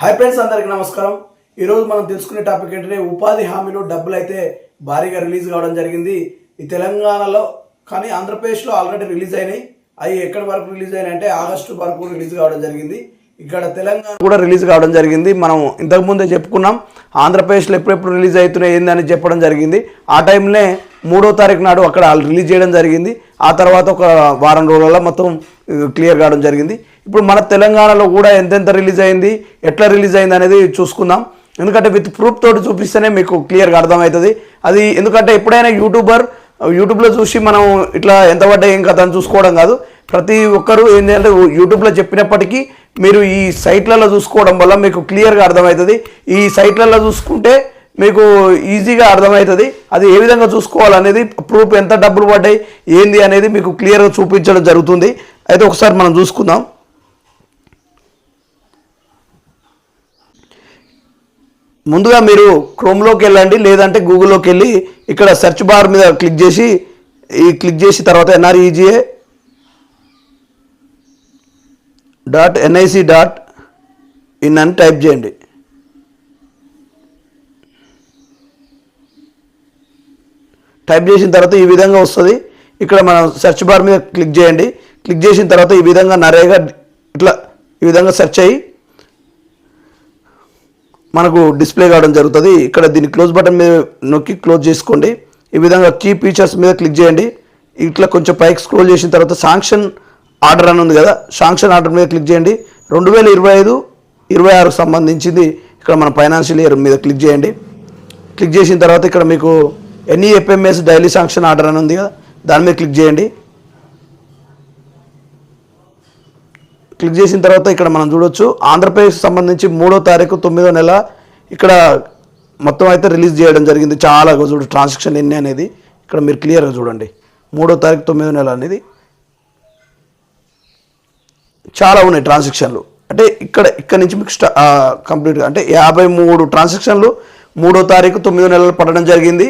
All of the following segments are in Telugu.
హాయ్ ఫ్రెండ్స్ అందరికీ నమస్కారం. ఈరోజు మనం తెలుసుకునే టాపిక్ ఏంటంటే ఉపాధి హామీలో డబ్బులు అయితే భారీగా రిలీజ్ కావడం జరిగింది. ఈ తెలంగాణలో కానీ ఆంధ్రప్రదేశ్లో ఆల్రెడీ రిలీజ్ అయినాయి. అవి ఎక్కడి వరకు రిలీజ్ అయినాయి అంటే ఆగస్టు వరకు రిలీజ్ కావడం జరిగింది. ఇక్కడ తెలంగాణ కూడా రిలీజ్ కావడం జరిగింది. మనం ఇంతకు ముందే చెప్పుకున్నాం ఆంధ్రప్రదేశ్లో ఎప్పుడెప్పుడు రిలీజ్ అవుతున్నాయి ఏందని చెప్పడం జరిగింది. ఆ టైంలో మూడో తారీఖు నాడు అక్కడ రిలీజ్ చేయడం జరిగింది. ఆ తర్వాత ఒక వారం రోజులలో మొత్తం క్లియర్ కావడం జరిగింది. ఇప్పుడు మన తెలంగాణలో కూడా ఎంతెంత రిలీజ్ అయింది ఎట్లా రిలీజ్ అయింది అనేది చూసుకుందాం. ఎందుకంటే విత్ ప్రూఫ్ తోటి చూపిస్తేనే మీకు క్లియర్గా అర్థమవుతుంది. అది ఎందుకంటే ఎప్పుడైనా యూట్యూబర్ యూట్యూబ్లో చూసి మనం ఇట్లా ఎంత పడ్డా ఏం కథ అని చూసుకోవడం కాదు. ప్రతి ఒక్కరూ ఏంటంటే యూట్యూబ్లో చెప్పినప్పటికీ మీరు ఈ సైట్లలో చూసుకోవడం వల్ల మీకు క్లియర్గా అర్థమవుతుంది. ఈ సైట్లలో చూసుకుంటే మీకు ఈజీగా అర్థమవుతుంది. అది ఏ విధంగా చూసుకోవాలనేది ప్రూఫ్ ఎంత డబ్బులు పడ్డాయి ఏంది అనేది మీకు క్లియర్గా చూపించడం జరుగుతుంది. అయితే ఒకసారి మనం చూసుకుందాం. ముందుగా మీరు క్రోమ్లోకి వెళ్ళండి లేదంటే గూగుల్లోకి వెళ్ళి ఇక్కడ సెర్చ్ బార్ మీద క్లిక్ చేసి ఈ క్లిక్ చేసి తర్వాత NREGA dot NIC dot in అని టైప్ చేయండి. టైప్ చేసిన తర్వాత ఈ విధంగా వస్తుంది. ఇక్కడ మనం సెర్చ్ బార్ మీద క్లిక్ చేయండి. క్లిక్ చేసిన తర్వాత ఈ విధంగా నరేగా ఇట్లా ఈ విధంగా సెర్చ్ అయ్యి మనకు డిస్ప్లే కావడం జరుగుతుంది. ఇక్కడ దీన్ని క్లోజ్ బటన్ మీద నొక్కి క్లోజ్ చేసుకోండి. ఈ విధంగా కీ ఫీచర్స్ మీద క్లిక్ చేయండి. ఇట్లా కొంచెం పైకి స్క్రోల్ చేసిన తర్వాత శాంక్షన్ ఆర్డర్ అని ఉంది కదా శాంక్షన్ ఆర్డర్ మీద క్లిక్ చేయండి. రెండు వేల ఇరవై ఐదు ఇరవై ఆరుకు సంబంధించింది ఇక్కడ మన ఫైనాన్షియల్ ఇయర్ మీద క్లిక్ చేయండి. క్లిక్ చేసిన తర్వాత ఇక్కడ మీకు ఎన్ఈఎఫ్ఎంఎస్ డైలీ శాంక్షన్ ఆర్డర్ అని ఉంది కదా దాని మీద క్లిక్ చేయండి. క్లిక్ చేసిన తర్వాత ఇక్కడ మనం చూడొచ్చు ఆంధ్రప్రదేశ్ సంబంధించి మూడో తారీఖు తొమ్మిదో నెల ఇక్కడ మొత్తం అయితే రిలీజ్ చేయడం జరిగింది. చాలా చూడు ట్రాన్సాక్షన్ ఎన్ని అనేది ఇక్కడ మీరు క్లియర్గా చూడండి. మూడో తారీఖు తొమ్మిదో నెల అనేది చాలా ఉన్నాయి ట్రాన్సాక్షన్లు. అంటే ఇక్కడ ఇక్కడ నుంచి మీకు కంప్లీట్గా అంటే యాభై మూడు ట్రాన్సాక్షన్లు మూడో తారీఖు తొమ్మిదో నెలలు పడడం జరిగింది.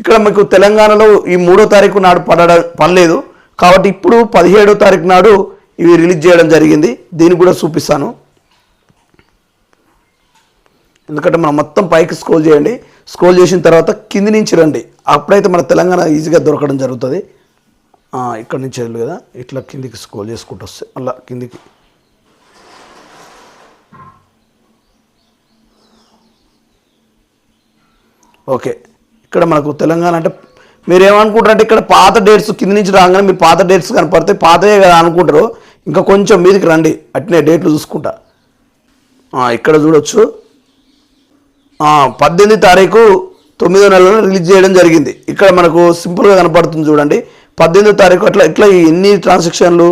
ఇక్కడ మీకు తెలంగాణలో ఈ మూడో తారీఖు నాడు పడడం పడలేదు. కాబట్టి ఇప్పుడు పదిహేడో తారీఖు నాడు ఇవి రిలీజ్ చేయడం జరిగింది. దీన్ని కూడా చూపిస్తాను. ఎందుకంటే మనం మొత్తం పైకి స్క్రోల్ చేయండి. స్క్రోల్ చేసిన తర్వాత కింది నుంచి రండి. అప్పుడైతే మన తెలంగాణ ఈజీగా దొరకడం జరుగుతుంది. ఇక్కడ నుంచి వెళ్ళు కదా. ఇట్లా కిందికి స్క్రోల్ చేసుకుంటూ వస్తే అలా కిందికి. ఓకే. ఇక్కడ మనకు తెలంగాణ అంటే మీరు ఏమనుకుంటారంటే ఇక్కడ పాత డేట్స్ కింద నుంచి రాగానే మీరు పాత డేట్స్ కనపడితే పాతయే కదా అనుకుంటారు. ఇంకా కొంచెం మీదకి రండి అట్నే డేట్లు చూసుకుంటా. ఇక్కడ చూడొచ్చు. పద్దెనిమిది తారీఖు తొమ్మిదో నెలలో రిలీజ్ చేయడం జరిగింది. ఇక్కడ మనకు సింపుల్గా కనపడుతుంది చూడండి. పద్దెనిమిదో తారీఖు అట్లా ఇట్లా ఎన్ని ట్రాన్సాక్షన్లు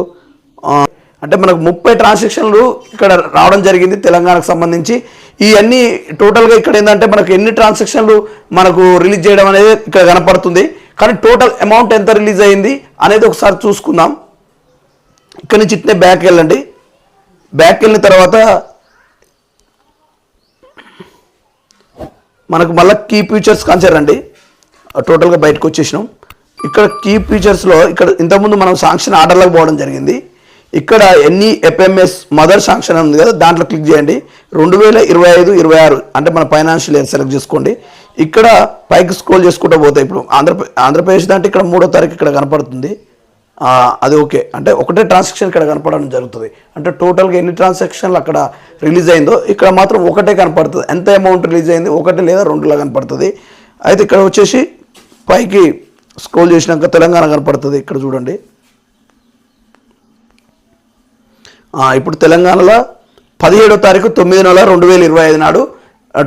అంటే మనకు ముప్పై ట్రాన్సాక్షన్లు ఇక్కడ రావడం జరిగింది తెలంగాణకు సంబంధించి. ఇవన్నీ టోటల్గా ఇక్కడ ఏంటంటే మనకు ఎన్ని ట్రాన్సాక్షన్లు మనకు రిలీజ్ చేయడం అనేది ఇక్కడ కనపడుతుంది. కానీ టోటల్ అమౌంట్ ఎంత రిలీజ్ అయింది అనేది ఒకసారి చూసుకుందాం. ఇక్కడ నుంచి ఇట్నే బ్యాక్ వెళ్ళండి. బ్యాక్ వెళ్ళిన తర్వాత మనకు మళ్ళీ కీ ఫీచర్స్ కాంచారండి టోటల్గా బయటకు వచ్చేసినాం. ఇక్కడ కీ ఫీచర్స్లో ఇక్కడ ఇంతకుముందు మనం శాంక్షన్ ఆర్డర్లకు పోవడం జరిగింది. ఇక్కడ ఎన్ని ఎఫ్ఎంఎస్ మదర్ శాంక్షన్ ఉంది కదా దాంట్లో క్లిక్ చేయండి. రెండు వేల ఇరవై ఐదు ఇరవై ఆరు అంటే మన ఫైనాన్షియల్ ఇయర్ సెలెక్ట్ చేసుకోండి. ఇక్కడ పైకి స్క్రోల్ చేసుకుంటూ పోతాయి ఇప్పుడు ఆంధ్రప్రదేశ్ ఆంధ్రప్రదేశ్ అంటే ఇక్కడ మూడో తారీఖు ఇక్కడ కనపడుతుంది. అది ఓకే. అంటే ఒకటే ట్రాన్సాక్షన్ ఇక్కడ కనపడడం జరుగుతుంది. అంటే టోటల్గా ఎన్ని ట్రాన్సాక్షన్లు అక్కడ రిలీజ్ అయిందో ఇక్కడ మాత్రం ఒకటే కనపడుతుంది. ఎంత అమౌంట్ రిలీజ్ అయింది? ఒకటి లేదా రెండులా కనపడుతుంది. అయితే ఇక్కడ వచ్చేసి పైకి స్క్రోల్ చేసినాక తెలంగాణ కనపడుతుంది ఇక్కడ చూడండి. ఇప్పుడు తెలంగాణలో పదిహేడో తారీఖు తొమ్మిది నెల రెండు వేల ఇరవై ఐదు నాడు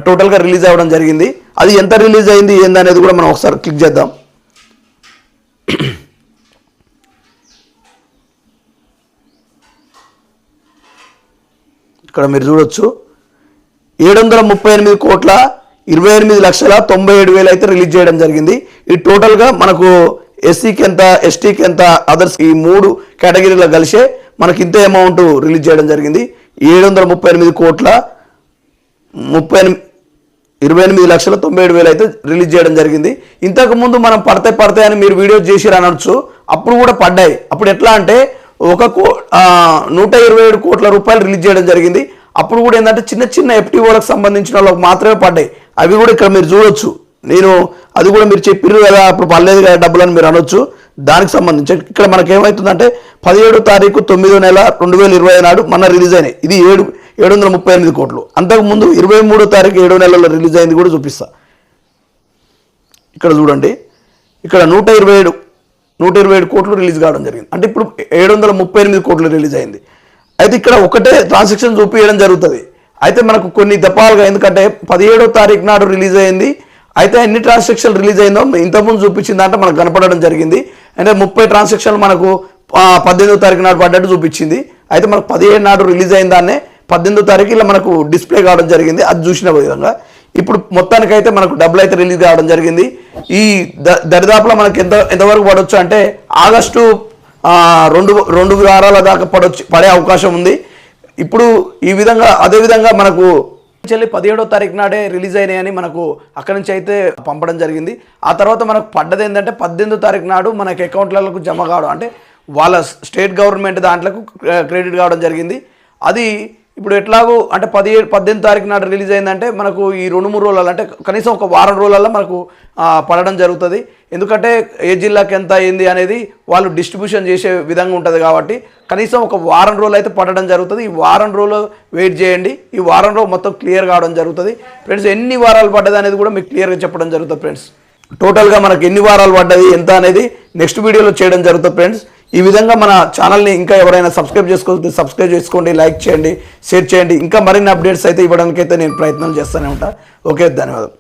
టోటల్గా రిలీజ్ అవ్వడం జరిగింది. అది ఎంత రిలీజ్ అయింది ఏందనేది కూడా మనం ఒకసారి క్లిక్ చేద్దాం. ఇక్కడ మీరు చూడొచ్చు. ఏడు వందల ముప్పై ఎనిమిది కోట్ల ఇరవై ఎనిమిది లక్షల తొంభై ఏడు వేలు అయితే రిలీజ్ చేయడం జరిగింది. ఈ టోటల్గా మనకు ఎస్సీకి ఎంత ఎస్టీకి ఎంత అదర్స్ ఈ మూడు కేటగిరీలో కలిసే మనకి ఇంత అమౌంట్ రిలీజ్ చేయడం జరిగింది. ఏడు వందల ముప్పై ఎనిమిది కోట్ల ముప్పై ఎనిమిది ఇరవై ఎనిమిది లక్షల తొంభై ఏడు వేలు అయితే రిలీజ్ చేయడం జరిగింది. ఇంతకుముందు మనం పడతాయి పడతాయి అని మీరు వీడియో చేసి అనొచ్చు అప్పుడు కూడా పడ్డాయి. అప్పుడు ఎట్లా అంటే ఒక కో నూట ఇరవై ఏడు కోట్ల రూపాయలు రిలీజ్ చేయడం జరిగింది. అప్పుడు కూడా ఏంటంటే చిన్న చిన్న ఎఫ్టీఓలకు సంబంధించిన వాళ్ళకి మాత్రమే పడ్డాయి. అవి కూడా ఇక్కడ మీరు చూడొచ్చు. నేను అది కూడా మీరు చెప్పిర్రు కదా అప్పుడు పర్లేదు కదా డబ్బులు అని మీరు అనొచ్చు. దానికి సంబంధించి ఇక్కడ మనకి ఏమవుతుందంటే పదిహేడు తారీఖు తొమ్మిదో నెల రెండు వేల ఇరవై నాడు మన రిలీజ్ అయినాయి. ఇది ఏడు ఏడు వందల ముప్పై ఎనిమిది కోట్లు. అంతకుముందు ఇరవై మూడో తారీఖు ఏడో నెలలో రిలీజ్ అయింది కూడా చూపిస్తా. ఇక్కడ చూడండి. ఇక్కడ నూట ఇరవై ఏడు నూట ఇరవై ఏడు కోట్లు రిలీజ్ కావడం జరిగింది. అంటే ఇప్పుడు ఏడు వందల ముప్పై ఎనిమిది కోట్లు రిలీజ్ అయింది. అయితే ఇక్కడ ఒకటే ట్రాన్సాక్షన్ చూపించడం జరుగుతుంది. అయితే మనకు కొన్ని దఫాలుగా ఎందుకంటే పదిహేడో తారీఖు నాడు రిలీజ్ అయింది. అయితే ఎన్ని ట్రాన్సాక్షన్ రిలీజ్ అయిందో ఇంతకుముందు చూపించింది అంటే మనకు కనపడడం జరిగింది. అంటే ముప్పై ట్రాన్సాక్షన్లు మనకు పద్దెనిమిదో తారీఖు నాడు పడ్డట్టు చూపించింది. అయితే మనకు పదిహేడు నాడు రిలీజ్ అయిన దాన్నే పద్దెనిమిదో తారీఖు ఇలా మనకు డిస్ప్లే కావడం జరిగింది. అది చూసిన విధంగా. ఇప్పుడు మొత్తానికైతే మనకు డబ్బులు అయితే రిలీజ్ కావడం జరిగింది. ఈ ద- దరిదాపులో మనకి ఎంత ఎంతవరకు పడవచ్చు అంటే ఆగస్టు రెండు రెండు వారాల దాకా పడవచ్చు పడే అవకాశం ఉంది. ఇప్పుడు ఈ విధంగా అదే విధంగా మనకు చెల్లి పదిహేడో తారీఖు నాడే రిలీజ్ అయినాయని మనకు అక్కడి నుంచి అయితే పంపడం జరిగింది. ఆ తర్వాత మనకు పడ్డది ఏంటంటే పద్దెనిమిదో తారీఖు నాడు మనకి అకౌంట్లకు జమ కావడం అంటే వాళ్ళ స్టేట్ గవర్నమెంట్ దాంట్లకు క్రెడిట్ కావడం జరిగింది. అది ఇప్పుడు ఎట్లాగో అంటే పదిహేడు పద్దెనిమిది తారీఖు నాడు రిలీజ్ అయిందంటే మనకు ఈ రెండు మూడు రోజులలో అంటే కనీసం ఒక వారం రోజులలో మనకు పడడం జరుగుతుంది. ఎందుకంటే ఏ జిల్లాకి ఎంత అయింది అనేది వాళ్ళు డిస్ట్రిబ్యూషన్ చేసే విధంగా ఉంటుంది కాబట్టి కనీసం ఒక వారం రోజులు అయితే పడడం జరుగుతుంది. ఈ వారం రోజులు వెయిట్ చేయండి. ఈ వారం రోజు మొత్తం క్లియర్ కావడం జరుగుతుంది. ఫ్రెండ్స్ ఎన్ని వారాలు పడ్డది అనేది కూడా మీకు క్లియర్గా చెప్పడం జరుగుతుంది ఫ్రెండ్స్. టోటల్గా మనకు ఎన్ని వారాలు పడ్డది ఎంత అనేది నెక్స్ట్ వీడియోలో చేయడం జరుగుతుంది ఫ్రెండ్స్. ఈ విధంగా మన ఛానల్ని ఇంకా ఎవరైనా సబ్స్క్రైబ్ చేసుకోవచ్చు సబ్స్క్రైబ్ చేసుకోండి లైక్ చేయండి షేర్ చేయండి. ఇంకా మరిన్ని అప్డేట్స్ అయితే ఇవ్వడానికి అయితే నేను ప్రయత్నం చేస్తూనే ఉంటాను ఓకే ధన్యవాదాలు